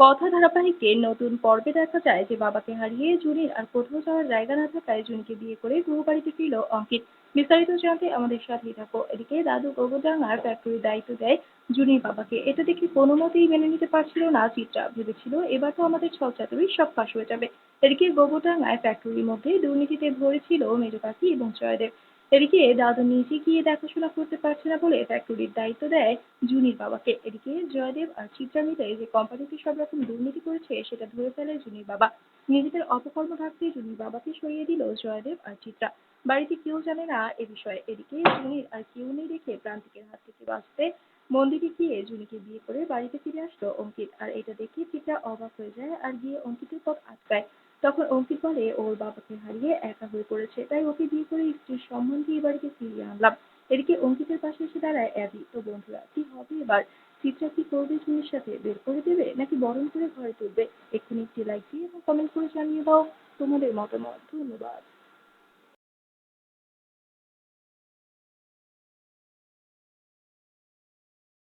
কথা ধারাবাহিকে নতুন পর্বে দেখা যায় যে বাবাকে হারিয়ে জুনির আর কোথাও যাওয়ার জায়গা না থাকায় জুনিকে বিয়ে করে গৃহ বাড়িতে ফিরল অঙ্কিত। বিস্তারিত জানতে আমাদের সাথেই থাকো। এদিকে দাদু গোবরডাঙ্গার ফ্যাক্টরির দায়িত্ব দেয় জুনির বাবাকে। এটা দেখে কোনো মতেই মেনে নিতে পারছিল না চিত্রা। ভেবেছিল এবার তো আমাদের ছলচাতুরি সব ফাঁস হয়ে যাবে। এদিকে গোবরডাঙ্গায় ফ্যাক্টরির মধ্যে দুর্নীতিতে ভরেছিল মেজো কাকি এবং জয়দেব। এদিকে দাদু নিজে গিয়ে দেখাশোনা করতে পারছে না বলে ফ্যাক্টরির দায়িত্ব দেয় জুনির বাবাকে। এদিকে জয়দেব আর চিত্রা মিলে যে কোম্পানিতে সব রকম দুর্নীতি করেছে, সেটা ধরে ফেলে জুনির বাবা। নিজেদের অপকর্ম ঢাকতে জুনির বাবাকে সরিয়ে দিল জয়দেব আর চিত্রা। বাড়িতে কেউ জানে না এ বিষয়ে। এদিকে জুনির আর কেউ নেই দেখে প্রান্তিকের হাত থেকে বাঁচতে মন্দিরে গিয়ে জুনিকে বিয়ে করে বাড়িতে ফিরে আসলো অঙ্কিত। আর এটা দেখে চিত্রা অবাক হয়ে যায় আর গিয়ে অঙ্কিতের পথ আটকায়। তখন অঙ্কিত বলে ওর বাবাকে হারিয়ে একা হয়ে পড়েছে। তাই ওকে বিয়ে করে স্ত্রীর সম্বন্ধে দিয়ে বাড়িতে ফিরিয়ে আনলাম। এদিকে অঙ্কিতের পাশে এসে দাঁড়ায় অ্যাবি। তো বন্ধুরা, কি হবে? এবার চিত্রা কি করবে জুনির সাথে? বের করে দেবে নাকি বরণ করে ঘরে তুলবে? এক্ষুনি একটি লাইক দিয়ে এবং কমেন্ট করে জানিয়ে দাও। তোমাদের মতামত, ধন্যবাদ।